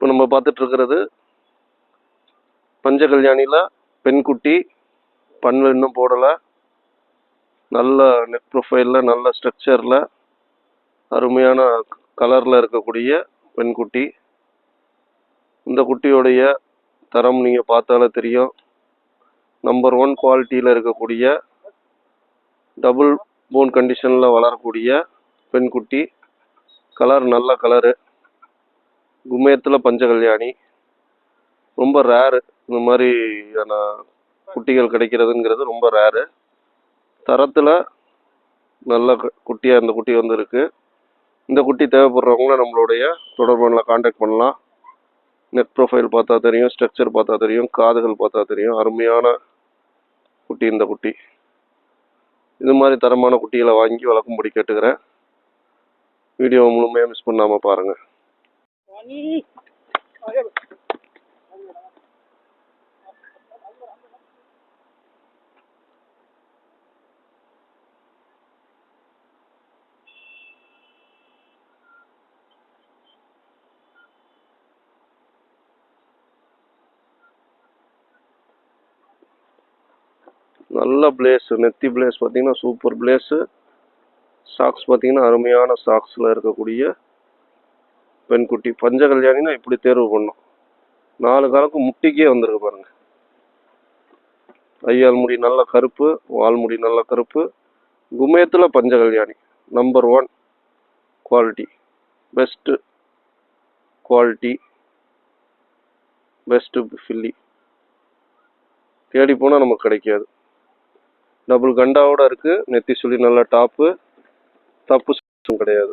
இப்போ நம்ம பார்த்துட்டு இருக்கிறது பஞ்சகல்யாணியில் பெண்குட்டி பண்பு இன்னும் போடலை. நல்ல நெக் ப்ரொஃபைலில் நல்ல ஸ்ட்ரக்சரில் அருமையான கலரில் இருக்கக்கூடிய பெண்குட்டி. இந்த குட்டியோடைய தரம் நீங்கள் பார்த்தாலே தெரியும். நம்பர் ஒன் குவாலிட்டியில் இருக்கக்கூடிய டபுள் போன் கண்டிஷனில் வளரக்கூடிய பெண்குட்டி. கலர் நல்ல கலரு குமேத்தில் பஞ்சகல்யாணி. ரொம்ப ரேரு இந்த மாதிரியான குட்டிகள் கிடைக்கிறதுங்கிறது ரொம்ப ரேரு தரத்தில் நல்ல கு- இந்த குட்டி வந்து இந்த குட்டி தேவைப்படுறவங்கள நம்மளுடைய தொடர்பு காண்டாக்ட் பண்ணலாம். நெட் ப்ரொஃபைல் பார்த்தா தெரியும் ஸ்ட்ரக்சர் பார்த்தா தெரியும் காதுகள் பார்த்தா தெரியும். அருமையான குட்டி இந்த குட்டி. இது மாதிரி தரமான குட்டிகளை வாங்கி வளர்க்கும்படி கேட்டுக்கிறேன். வீடியோ முழுமையாக மிஸ் பண்ணாமல் பாருங்கள் நல்ல பிளேஸ் நெத்தி பிளேஸ் பார்த்தீங்கன்னா சூப்பர் பிளேஸு சாக்ஸ் பார்த்தீங்கன்னா அருமையான சாக்ஸில் இருக்கக்கூடிய பெண்குட்டி பஞ்ச கல்யாணினா இப்படி தேர்வு பண்ணோம். நாலு காலுக்கு முட்டிக்கே வந்திருக்கு பாருங்க. ஐயால் முடி நல்ல கருப்பு வால்முடி நல்ல கருப்பு. குமயத்தில் பஞ்ச Kalyani number one quality best quality best filly தேடி போனால் நமக்கு கிடைக்காது. டபுள் கண்டாவோட இருக்குது நெத்தி சொல்லி நல்ல டாப்பு தப்பு கிடையாது.